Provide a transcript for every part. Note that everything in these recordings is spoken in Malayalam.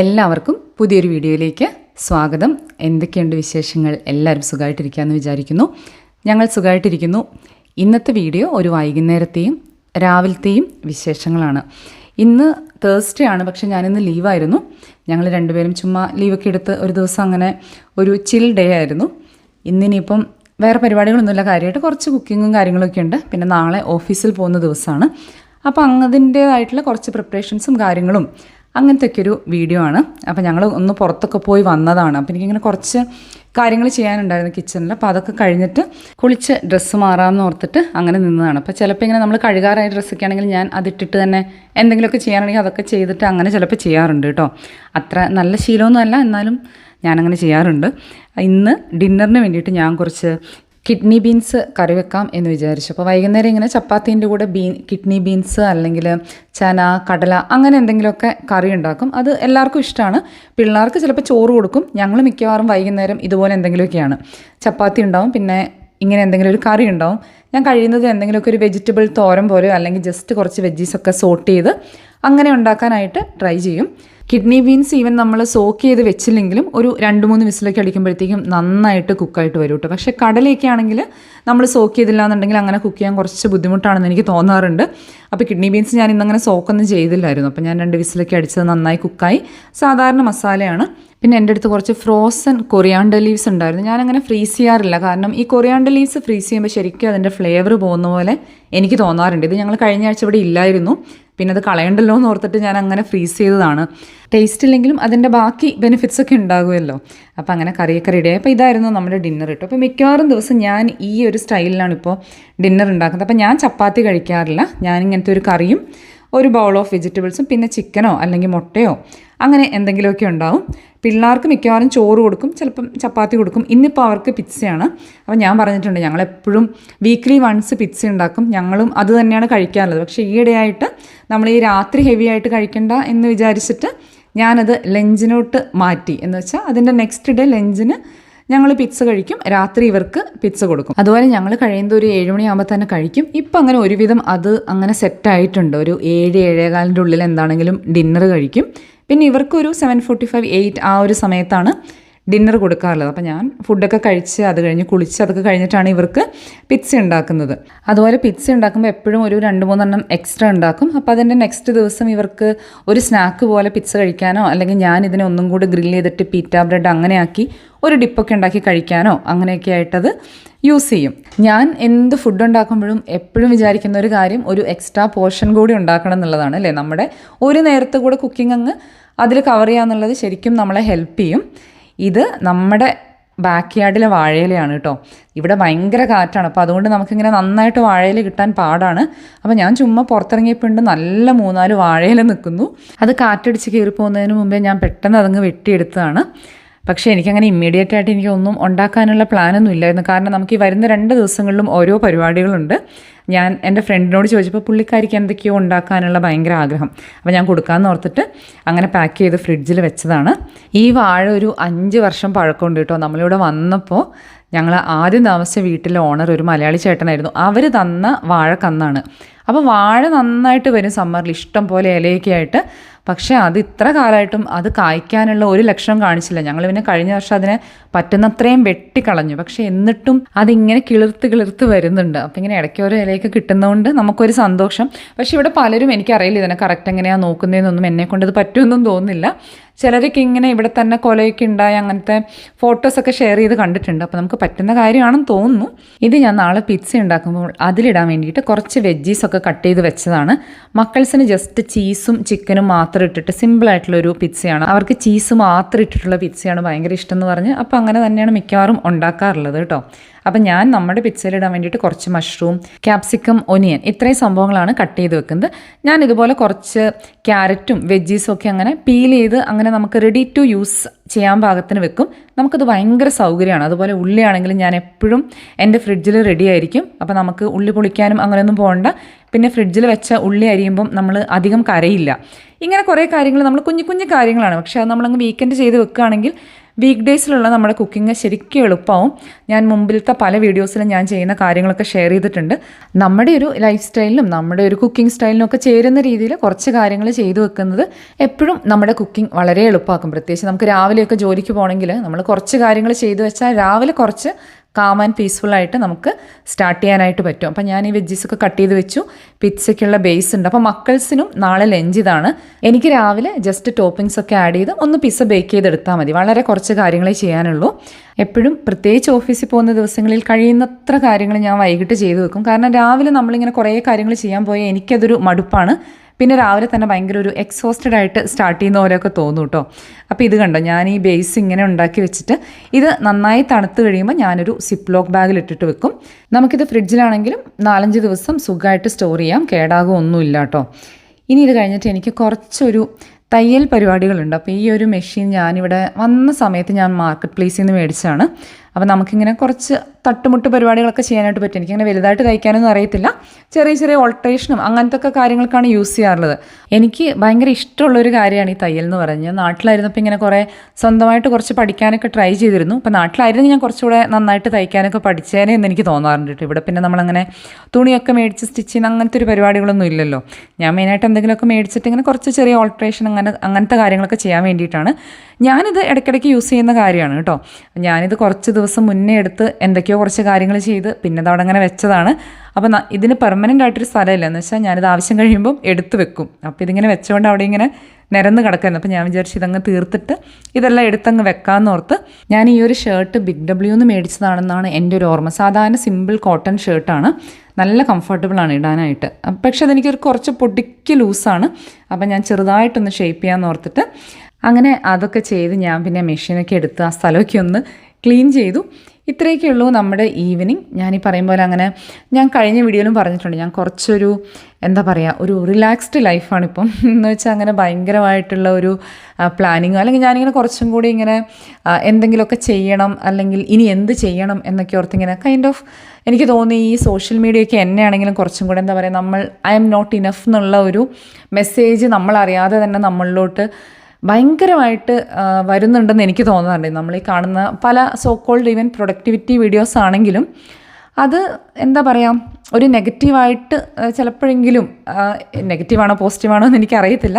എല്ലാവർക്കും പുതിയൊരു വീഡിയോയിലേക്ക് സ്വാഗതം. എന്തൊക്കെയുണ്ട് വിശേഷങ്ങൾ? എല്ലാവരും സുഖമായിട്ടിരിക്കാമെന്ന് വിചാരിക്കുന്നു. ഞങ്ങൾ സുഖമായിട്ടിരിക്കുന്നു. ഇന്നത്തെ വീഡിയോ ഒരു വൈകുന്നേരത്തെയും രാവിലത്തെയും വിശേഷങ്ങളാണ്. ഇന്ന് തേഴ്സ്ഡേ ആണ് പക്ഷേ ഞാനിന്ന് ലീവായിരുന്നു. ഞങ്ങൾ രണ്ടുപേരും ചുമ്മാ ലീവൊക്കെ എടുത്ത് ഒരു ദിവസം അങ്ങനെ ഒരു ചിൽ ഡേ ആയിരുന്നു. ഇന്നിനിയിപ്പം വേറെ പരിപാടികളൊന്നുമില്ല. കാര്യമായിട്ട് കുറച്ച് കുക്കിങ്ങും കാര്യങ്ങളൊക്കെ ഉണ്ട്. പിന്നെ നാളെ ഓഫീസിൽ പോകുന്ന ദിവസമാണ്. അപ്പോൾ അങ്ങതിന്റേതായിട്ടുള്ള കുറച്ച് പ്രിപ്പറേഷൻസും കാര്യങ്ങളും അങ്ങനത്തെ ഒക്കെ ഒരു വീഡിയോ ആണ്. അപ്പോൾ ഞങ്ങൾ ഒന്ന് പുറത്തൊക്കെ പോയി വന്നതാണ്. അപ്പോൾ എനിക്കിങ്ങനെ കുറച്ച് കാര്യങ്ങൾ ചെയ്യാനുണ്ടായിരുന്നു കിച്ചണിൽ അപ്പോൾ അതൊക്കെ കഴിഞ്ഞിട്ട് കുളിച്ച് ഡ്രസ്സ് മാറാമെന്ന് ഓർത്തിട്ട് അങ്ങനെ നിന്നതാണ്. അപ്പോൾ ചിലപ്പോൾ ഇങ്ങനെ നമ്മൾ കഴുകാറായ ഡ്രസ്സൊക്കെ ആണെങ്കിൽ ഞാൻ അതിട്ടിട്ട് തന്നെ എന്തെങ്കിലുമൊക്കെ ചെയ്യാനാണെങ്കിൽ അതൊക്കെ ചെയ്തിട്ട് അങ്ങനെ ചിലപ്പോൾ ചെയ്യാറുണ്ട് കേട്ടോ. അത്ര നല്ല ശീലമൊന്നുമല്ല എന്നാലും ഞാനങ്ങനെ ചെയ്യാറുണ്ട്. ഇന്ന് ഡിന്നറിന് വേണ്ടിയിട്ട് ഞാൻ കുറച്ച് കിഡ്നി ബീൻസ് കറി വെക്കാം എന്ന് വിചാരിച്ചു. അപ്പോൾ വൈകുന്നേരം ഇങ്ങനെ ചപ്പാത്തീന്റെ കൂടെ ബീൻ കിഡ്നി ബീൻസ് അല്ലെങ്കിൽ ചന കടല അങ്ങനെ എന്തെങ്കിലുമൊക്കെ കറി ഉണ്ടാക്കും. അത് എല്ലാവർക്കും ഇഷ്ടമാണ്. പിള്ളേർക്ക് ചിലപ്പോൾ ചോറ് കൊടുക്കും. ഞങ്ങൾ മിക്കവാറും വൈകുന്നേരം ഇതുപോലെ എന്തെങ്കിലുമൊക്കെയാണ്. ചപ്പാത്തി ഉണ്ടാവും. പിന്നെ ഇങ്ങനെ എന്തെങ്കിലും ഒരു കറി ഉണ്ടാവും. ഞാൻ കഴിയുന്നത് എന്തെങ്കിലുമൊക്കെ ഒരു വെജിറ്റബിൾ തോരൻ പോലെയോ അല്ലെങ്കിൽ ജസ്റ്റ് കുറച്ച് വെജീസൊക്കെ സോട്ട് ചെയ്ത് അങ്ങനെ ഉണ്ടാക്കാനായിട്ട് ട്രൈ ചെയ്യും. കിഡ്നി ബീൻസ് ഈവൻ നമ്മൾ സോക്ക് ചെയ്ത് വെച്ചില്ലെങ്കിലും ഒരു രണ്ട് മൂന്ന് വിസിലൊക്കെ അടിക്കുമ്പോഴത്തേക്കും നന്നായിട്ട് കുക്കായിട്ട് വരും കേട്ടോ. പക്ഷേ കടലയൊക്കെ ആണെങ്കിൽ നമ്മൾ സോക്ക് ചെയ്തില്ല എന്നുണ്ടെങ്കിൽ അങ്ങനെ കുക്ക് ചെയ്യാൻ കുറച്ച് ബുദ്ധിമുട്ടാണെന്ന് എനിക്ക് തോന്നാറുണ്ട്. അപ്പോൾ കിഡ്നി ബീൻസ് ഞാൻ ഇന്നങ്ങനെ സോക്കൊന്നും ചെയ്തില്ലായിരുന്നു. അപ്പോൾ ഞാൻ രണ്ട് വിസിലൊക്കെ അടിച്ചത് നന്നായി കുക്കായി. സാധാരണ മസാലയാണ്. പിന്നെ എന്റെ അടുത്ത് കുറച്ച് ഫ്രോസൺ കൊറിയാണ്ടർ ലീവ്സ് ഉണ്ടായിരുന്നു. ഞാനങ്ങനെ ഫ്രീസ് ചെയ്യാറില്ല. കാരണം ഈ കൊറിയാണ്ടർ ലീവ്സ് ഫ്രീസ് ചെയ്യുമ്പോൾ ശരിക്കും അതിന്റെ ഫ്ലേവർ പോകുന്ന പോലെ എനിക്ക് തോന്നാറുണ്ട്. ഇത് ഞങ്ങൾ കഴിഞ്ഞ ആഴ്ച ഇവിടെ ഇല്ലായിരുന്നു. പിന്നെ അത് കളയണ്ടല്ലോ എന്ന് ഓർത്തിട്ട് ഞാൻ അങ്ങനെ ഫ്രീസ് ചെയ്തതാണ്. ടേസ്റ്റ് ഇല്ലെങ്കിലും അതിന്റെ ബാക്കി ബെനിഫിറ്റ്സ് ഒക്കെ ഉണ്ടാകുമല്ലോ. അപ്പോൾ അങ്ങനെ കറിയൊക്കെ റെഡിയായി അപ്പോൾ ഇതായിരുന്നു നമ്മുടെ ഡിന്നർ കേട്ടോ അപ്പോൾ മിക്കവാറും ദിവസം ഞാൻ ഈ ഒരു സ്റ്റൈലിലാണ് ഇപ്പോൾ ഡിന്നർ ഉണ്ടാക്കുന്നത്. അപ്പോൾ ഞാൻ ചപ്പാത്തി കഴിക്കാറില്ല. ഞാൻ ഇങ്ങനത്തെ ഒരു കറിയും ഒരു ബൗൾ ഓഫ് വെജിറ്റബിൾസും പിന്നെ ചിക്കനോ അല്ലെങ്കിൽ മുട്ടയോ അങ്ങനെ എന്തെങ്കിലുമൊക്കെ ഉണ്ടാവും. പിള്ളേർക്ക് മിക്കവാറും ചോറ് കൊടുക്കും ചിലപ്പം ചപ്പാത്തി കൊടുക്കും. ഇന്നിപ്പോൾ അവർക്ക് പിസ്സയാണ് അപ്പോൾ ഞാൻ പറഞ്ഞിട്ടുണ്ട് ഞങ്ങളെപ്പോഴും വീക്ക്ലി വൺസ് പിസ്സ ഉണ്ടാക്കും. ഞങ്ങളും അത് തന്നെയാണ് കഴിക്കാറുള്ളത്. പക്ഷേ ഈയിടെയായിട്ട് നമ്മൾ ഈ രാത്രി ഹെവി ആയിട്ട് കഴിക്കണ്ട എന്ന് വിചാരിച്ചിട്ട് ഞാനത് ലഞ്ചിനോട്ട് മാറ്റി. എന്ന് വെച്ചാൽ അതിന്റെ നെക്സ്റ്റ് ഡേ ലഞ്ചിന് ഞങ്ങൾ പിസ്സ കഴിക്കും. രാത്രി ഇവർക്ക് പിസ്സ കൊടുക്കും. അതുപോലെ ഞങ്ങൾ കഴിയുന്നത് ഒരു ഏഴുമണിയാകുമ്പോൾ തന്നെ കഴിക്കും. ഇപ്പം അങ്ങനെ ഒരുവിധം അത് അങ്ങനെ സെറ്റായിട്ടുണ്ട് ഒരു ഏഴ് ഏഴേകാലിന്റെ ഉള്ളിൽ എന്താണെങ്കിലും ഡിന്നർ കഴിക്കും. പിന്നെ ഇവർക്കൊരു സെവൻ ഫോർട്ടി ഫൈവ് എയ്റ്റ് ആ ഒരു സമയത്താണ് ഡിന്നർ കൊടുക്കാറുള്ളത്. അപ്പോൾ ഞാൻ ഫുഡൊക്കെ കഴിച്ച് അത് കഴിഞ്ഞ് കുളിച്ച് അതൊക്കെ കഴിഞ്ഞിട്ടാണ് ഇവർക്ക് പിസ്സ ഉണ്ടാക്കുന്നത്. അതുപോലെ പിസ്സ ഉണ്ടാക്കുമ്പോൾ എപ്പോഴും ഒരു രണ്ട് മൂന്നെണ്ണം എക്സ്ട്രാ ഉണ്ടാക്കും. അപ്പോൾ അതിന്റെ നെക്സ്റ്റ് ദിവസം ഇവർക്ക് ഒരു സ്നാക്ക് പോലെ പിസ്സ കഴിക്കാനോ അല്ലെങ്കിൽ ഞാൻ ഇതിനെ ഒന്നും കൂടി ഗ്രില്ല് ചെയ്തിട്ട് പീറ്റ ബ്രെഡ് അങ്ങനെ ആക്കി ഒരു ഡിപ്പൊക്കെ ഉണ്ടാക്കി കഴിക്കാനോ അങ്ങനെയൊക്കെ ആയിട്ടത് യൂസ് ചെയ്യും. ഞാൻ എന്ത് ഫുഡ് ഉണ്ടാക്കുമ്പോഴും എപ്പോഴും വിചാരിക്കുന്ന ഒരു കാര്യം ഒരു എക്സ്ട്രാ പോർഷൻ കൂടി ഉണ്ടാക്കണം എന്നുള്ളതാണ് അല്ലേ? നമ്മുടെ ഒരു നേരത്തെ കൂടെ കുക്കിംഗ് അങ്ങ് അതിൽ കവർ ചെയ്യാന്നുള്ളത് ശരിക്കും നമ്മളെ ഹെൽപ്പ് ചെയ്യും. ഇത് നമ്മുടെ ബാക്ക് യാർഡിലെ വാഴയിലയാണ് കേട്ടോ ഇവിടെ ഭയങ്കര കാറ്റാണ്. അപ്പോൾ അതുകൊണ്ട് നമുക്കിങ്ങനെ നന്നായിട്ട് വാഴയില കിട്ടാൻ പാടാണ്. അപ്പോൾ ഞാൻ ചുമ്മാ പുറത്തിറങ്ങിയപ്പോണ്ട് നല്ല മൂന്നാൽ വാഴയില നിൽക്കുന്നു. അത് കാറ്റടിച്ച് കയറി പോകുന്നതിന് മുമ്പേ ഞാൻ പെട്ടെന്ന് അതങ്ങ് വെട്ടിയെടുത്തതാണ്. പക്ഷേ എനിക്കങ്ങനെ ഇമ്മീഡിയറ്റ് ആയിട്ട് എനിക്കൊന്നും ഉണ്ടാക്കാനുള്ള പ്ലാനൊന്നും ഇല്ലായിരുന്നു. കാരണം നമുക്ക് ഈ വരുന്ന രണ്ട് ദിവസങ്ങളിലും ഓരോ പരിപാടികളുണ്ട്. ഞാൻ എന്റെ ഫ്രണ്ടിനോട് ചോദിച്ചപ്പോൾ പുള്ളിക്കാരിക്ക് എന്തൊക്കെയോ ഉണ്ടാക്കാനുള്ള ഭയങ്കര ആഗ്രഹം. അപ്പോൾ ഞാൻ കൊടുക്കാമെന്ന് ഓർത്തിട്ട് അങ്ങനെ പാക്ക് ചെയ്ത് ഫ്രിഡ്ജിൽ വെച്ചതാണ്. ഈ വാഴ ഒരു അഞ്ച് വർഷം പഴക്കമുണ്ട് കേട്ടോ. നമ്മളിവിടെ വന്നപ്പോൾ ഞങ്ങൾ ആദ്യം താമസിച്ച വീട്ടിലെ ഓണർ ഒരു മലയാളി ചേട്ടനായിരുന്നു. അവർ തന്ന വാഴക്കന്നാണ് അപ്പോൾ വാഴ നന്നായിട്ട് വരും സമ്മറിൽ ഇഷ്ടം പോലെ ഇലയൊക്കെ ആയിട്ട് പക്ഷേ അത് ഇത്ര കാലമായിട്ടും അത് കായ്ക്കാനുള്ള ഒരു ലക്ഷണം കാണിച്ചില്ല. ഞങ്ങൾ പിന്നെ കഴിഞ്ഞ വർഷം അതിനെ പറ്റുന്നത്രയും വെട്ടിക്കളഞ്ഞു. പക്ഷേ എന്നിട്ടും അതിങ്ങനെ കിളിർത്ത് കിളിർത്ത് വരുന്നുണ്ട്. അപ്പം ഇങ്ങനെ ഇടയ്ക്ക് ഓരോ ഇലയൊക്കെ കിട്ടുന്നതുകൊണ്ട് നമുക്കൊരു സന്തോഷം. പക്ഷേ ഇവിടെ പലരും എനിക്കറിയില്ല ഇതിനെ കറക്റ്റ് എങ്ങനെയാണ് നോക്കുന്നതെന്നൊന്നും എന്നെ കൊണ്ട് ഇത് പറ്റുമെന്നും തോന്നുന്നില്ല. ചിലരൊക്കെ ഇങ്ങനെ ഇവിടെ തന്നെ കൊലയൊക്കെ ഉണ്ടായി അങ്ങനത്തെ ഫോട്ടോസൊക്കെ ഷെയർ ചെയ്ത് കണ്ടിട്ടുണ്ട്. അപ്പോൾ നമുക്ക് പറ്റുന്ന കാര്യമാണെന്ന് തോന്നുന്നു. ഇത് ഞാൻ നാളെ പിസ്സ ഉണ്ടാക്കുമ്പോൾ അതിലിടാൻ വേണ്ടിയിട്ട് കുറച്ച് വെജീസൊക്കെ കട്ട് ചെയ്ത് വെച്ചതാണ്. മക്കൾസിന് ജസ്റ്റ് ചീസും ചിക്കനും മാത്രം ഇട്ടിട്ട് സിമ്പിളായിട്ടുള്ള ഒരു പിസ്സയാണ് അവർക്ക് ചീസ് മാത്രം ഇട്ടിട്ടുള്ള പിസ്സയാണ് ഭയങ്കര ഇഷ്ടം എന്ന് പറഞ്ഞ് അപ്പോൾ അങ്ങനെ തന്നെയാണ് മിക്കവാറും ഉണ്ടാക്കാറുള്ളത് കേട്ടോ. അപ്പം ഞാൻ നമ്മുടെ പിസ്സയിലിടാൻ വേണ്ടിയിട്ട് കുറച്ച് മഷ്റൂം ക്യാപ്സിക്കം ഒനിയൻ ഇത്രയും സംഭവങ്ങളാണ് കട്ട് ചെയ്ത് വെക്കുന്നത്. ഞാൻ ഇതുപോലെ കുറച്ച് ക്യാരറ്റും വെജീസും ഒക്കെ അങ്ങനെ പീൽ ചെയ്ത് അങ്ങനെ നമുക്ക് റെഡി ടു യൂസ് ചെയ്യാൻ പാകത്തിന് വെക്കും. നമുക്കത് ഭയങ്കര സൗകര്യമാണ്. അതുപോലെ ഉള്ളിയാണെങ്കിലും ഞാൻ എപ്പോഴും എന്റെ ഫ്രിഡ്ജിൽ റെഡി ആയിരിക്കും. അപ്പോൾ നമുക്ക് ഉള്ളി പൊളിക്കാനും അങ്ങനെയൊന്നും പോകണ്ട. പിന്നെ ഫ്രിഡ്ജിൽ വെച്ച ഉള്ളി അരിയുമ്പം നമ്മൾ അധികം കരയില്ല. ഇങ്ങനെ കുറേ കാര്യങ്ങൾ നമ്മൾ കുഞ്ഞു കുഞ്ഞു കാര്യങ്ങളാണ്. പക്ഷേ അത് നമ്മളങ്ങ് വീക്കെൻഡ് ചെയ്ത് വെക്കുകയാണെങ്കിൽ വീക്ക് ഡേയ്സിലുള്ള നമ്മുടെ കുക്കിംഗ് ശരിക്കും എളുപ്പമാവും. ഞാൻ മുമ്പിലത്തെ പല വീഡിയോസിലും ഞാൻ ചെയ്യുന്ന കാര്യങ്ങളൊക്കെ ഷെയർ ചെയ്തിട്ടുണ്ട്. നമ്മുടെ ഒരു ലൈഫ് സ്റ്റൈലിനും നമ്മുടെ ഒരു കുക്കിംഗ് സ്റ്റൈലിനും ഒക്കെ ചേരുന്ന രീതിയിൽ കുറച്ച് കാര്യങ്ങൾ ചെയ്തു വെക്കുന്നത് എപ്പോഴും നമ്മുടെ കുക്കിംഗ് വളരെ എളുപ്പമാക്കും. പ്രത്യേകിച്ച് നമുക്ക് രാവിലെയൊക്കെ ജോലിക്ക് പോകണമെങ്കിൽ നമ്മൾ കുറച്ച് കാര്യങ്ങൾ ചെയ്തു വെച്ചാൽ രാവിലെ കുറച്ച് കാം ആൻഡ് ആയിട്ട് നമുക്ക് സ്റ്റാർട്ട് ചെയ്യാനായിട്ട് പറ്റും. അപ്പം ഞാൻ ഈ വെജ്ജീസ് ഒക്കെ കട്ട് ചെയ്ത് വെച്ചു. പിzzയ്ക്കുള്ള ബേസ് ഉണ്ട്. അപ്പോൾ മക്കൾസിനും നാളെ ലഞ്ച് ഇതാണ്. എനിക്ക് രാവിലെ ജസ്റ്റ് ടോപ്പിംഗ്സ് ഒക്കെ ആഡ് ചെയ്ത് ഒന്ന് പിസ്സ ബേക്ക് ചെയ്തെടുത്താൽ മതി. വളരെ കുറച്ച് കാര്യങ്ങളെ ചെയ്യാനുള്ളൂ. എപ്പോഴും പ്രത്യേകിച്ച് ഓഫീസിൽ പോകുന്ന ദിവസങ്ങളിൽ കഴിയുന്നത്ര കാര്യങ്ങൾ ഞാൻ വൈകിട്ട് ചെയ്തു വെക്കും. കാരണം രാവിലെ നമ്മളിങ്ങനെ കുറേ കാര്യങ്ങൾ ചെയ്യാൻ പോയാൽ എനിക്കതൊരു മടുപ്പാണ്. പിന്നെ രാവിലെ തന്നെ ഭയങ്കര ഒരു എക്സോസ്റ്റഡ് ആയിട്ട് സ്റ്റാർട്ട് ചെയ്യുന്ന പോലെയൊക്കെ തോന്നും കേട്ടോ അപ്പോൾ ഇത് കണ്ടോ? ഞാൻ ഈ ബേസ് ഇങ്ങനെ ഉണ്ടാക്കി വെച്ചിട്ട് ഇത് നന്നായി തണുത്ത് കഴിയുമ്പോൾ ഞാനൊരു സിപ്പ് ലോക്ക് ബാഗിൽ ഇട്ടിട്ട് വെക്കും. നമുക്കിത് ഫ്രിഡ്ജിലാണെങ്കിലും നാലഞ്ച് ദിവസം സുഖമായിട്ട് സ്റ്റോർ ചെയ്യാം. കേടാകുമൊന്നുമില്ല കേട്ടോ ഇനി ഇത് കഴിഞ്ഞിട്ട് എനിക്ക് കുറച്ചൊരു തയ്യൽ പരിപാടികളുണ്ട്. അപ്പോൾ ഈ ഒരു മെഷീൻ ഞാനിവിടെ വന്ന സമയത്ത് ഞാൻ മാർക്കറ്റ് പ്ലേസിൽ നിന്ന് മേടിച്ചതാണ്. അപ്പോൾ നമുക്കിങ്ങനെ കുറച്ച് തട്ടുമുട്ട് പരിപാടികളൊക്കെ ചെയ്യാനായിട്ട് പറ്റും. എനിക്കങ്ങനെ വലുതായിട്ട് തയ്ക്കാനൊന്നും അറിയത്തില്ല. ചെറിയ ചെറിയ ഓൾട്ടറേഷനും അങ്ങനത്തെ ഒക്കെ കാര്യങ്ങൾക്കാണ് യൂസ് ചെയ്യാറുള്ളത്. എനിക്ക് ഭയങ്കര ഇഷ്ടമുള്ളൊരു കാര്യമാണ് ഈ തയ്യൽ എന്ന് പറഞ്ഞ്. നാട്ടിലായിരുന്നപ്പോൾ ഇങ്ങനെ കുറേ സ്വന്തമായിട്ട് കുറച്ച് പഠിക്കാനൊക്കെ ട്രൈ ചെയ്തിരുന്നു. അപ്പോൾ നാട്ടിലായിരുന്നു ഞാൻ കുറച്ചുകൂടെ നന്നായിട്ട് തയ്ക്കാനൊക്കെ പഠിച്ചേനെ എന്ന് എനിക്ക് തോന്നാറുണ്ട് കേട്ടോ. ഇവിടെ പിന്നെ നമ്മളങ്ങനെ തുണിയൊക്കെ മേടിച്ച് സ്റ്റിച്ച് ചെയ്യുന്ന അങ്ങനത്തെ ഒരു പരിപാടികളൊന്നും ഇല്ലല്ലോ. ഞാൻ മെയിനായിട്ട് എന്തെങ്കിലുമൊക്കെ മേടിച്ചിട്ട് ഇങ്ങനെ കുറച്ച് ചെറിയ ഓൾട്ടറേഷൻ അങ്ങനെ അങ്ങനത്തെ കാര്യങ്ങളൊക്കെ ചെയ്യാൻ വേണ്ടിയിട്ടാണ്. ഞാനിത് ഇടയ്ക്കിടയ്ക്ക് യൂസ് ചെയ്യുന്ന കാര്യമാണ് കേട്ടോ. ഞാനിത് കുറച്ച് ദിവസം മുന്നേ എടുത്ത് എന്തൊക്കെയോ കുറച്ച് കാര്യങ്ങൾ ചെയ്ത് പിന്നെ അവിടെ അങ്ങനെ വെച്ചതാണ് അപ്പോൾ ഇതിന് പെർമനന്റ് ആയിട്ടൊരു സ്ഥലമില്ല. എന്ന് വെച്ചാൽ ഞാനിത് ആവശ്യം കഴിയുമ്പം എടുത്തു വെക്കും. അപ്പോൾ ഇതിങ്ങനെ വെച്ചുകൊണ്ട് അവിടെ ഇങ്ങനെ നിരന്ന് കിടക്കുന്നു അപ്പോൾ ഞാൻ വിചാരിച്ചു ഇതങ്ങ് തീർത്തിട്ട് ഇതെല്ലാം എടുത്തങ്ങ് വെക്കാമെന്ന് ഓർത്ത് ഞാൻ ഈ ഒരു ഷർട്ട് ബിഗ് ഡബ്ല്യു എന്ന് മേടിച്ചതാണെന്നാണ് എന്റെ ഒരു ഓർമ്മ. സാധാരണ സിമ്പിൾ കോട്ടൺ ഷർട്ടാണ് നല്ല കംഫർട്ടബിളാണ് ഇടാനായിട്ട്. പക്ഷെ അതെനിക്കൊരു കുറച്ച് പൊടിക്ക് ലൂസാണ് അപ്പം ഞാൻ ചെറുതായിട്ടൊന്ന് ഷേപ്പ് ചെയ്യാമെന്ന് ഓർത്തിട്ട് അങ്ങനെ അതൊക്കെ ചെയ്ത് ഞാൻ പിന്നെ മെഷീനൊക്കെ എടുത്ത് ആ സ്ഥലമൊക്കെ ഒന്ന് ക്ലീൻ ചെയ്തു. ഇത്രയൊക്കെ ഉള്ളൂ നമ്മുടെ ഈവനിങ്. ഞാൻ പറയും പോലെ അങ്ങനെ ഞാൻ കഴിഞ്ഞ വീഡിയോയിലും പറഞ്ഞിട്ടുണ്ട്. ഞാൻ കുറച്ചൊരു എന്താ പറയുക ഒരു റിലാക്സ്ഡ് ലൈഫാണ് ഇപ്പം. എന്ന് വെച്ചാൽ അങ്ങനെ ഭയങ്കരമായിട്ടുള്ള ഒരു പ്ലാനിങ്. അല്ലെങ്കിൽ ഞാനിങ്ങനെ കുറച്ചും കൂടി ഇങ്ങനെ എന്തെങ്കിലുമൊക്കെ ചെയ്യണം. അല്ലെങ്കിൽ ഇനി എന്ത് ചെയ്യണം എന്നൊക്കെ ഓർത്ത് ഇങ്ങനെ കൈൻഡ് ഓഫ് എനിക്ക് തോന്നി ഈ സോഷ്യൽ മീഡിയയൊക്കെ എന്നെയാണെങ്കിലും കുറച്ചും കൂടെ എന്താ പറയുക നമ്മൾ ഐ എം നോട്ട് ഇനഫ് എന്നുള്ള ഒരു മെസ്സേജ് നമ്മളറിയാതെ തന്നെ നമ്മളിലോട്ട് ഭയങ്കരമായിട്ട് വരുന്നുണ്ടെന്ന് എനിക്ക് തോന്നുന്നുണ്ട് നമ്മൾ ഈ കാണുന്ന പല so called even productivity videos ആണെങ്കിലും അത് എന്താ പറയുക ഒരു നെഗറ്റീവായിട്ട് ചിലപ്പോഴെങ്കിലും നെഗറ്റീവാണോ പോസിറ്റീവാണോ എന്ന് എനിക്കറിയത്തില്ല.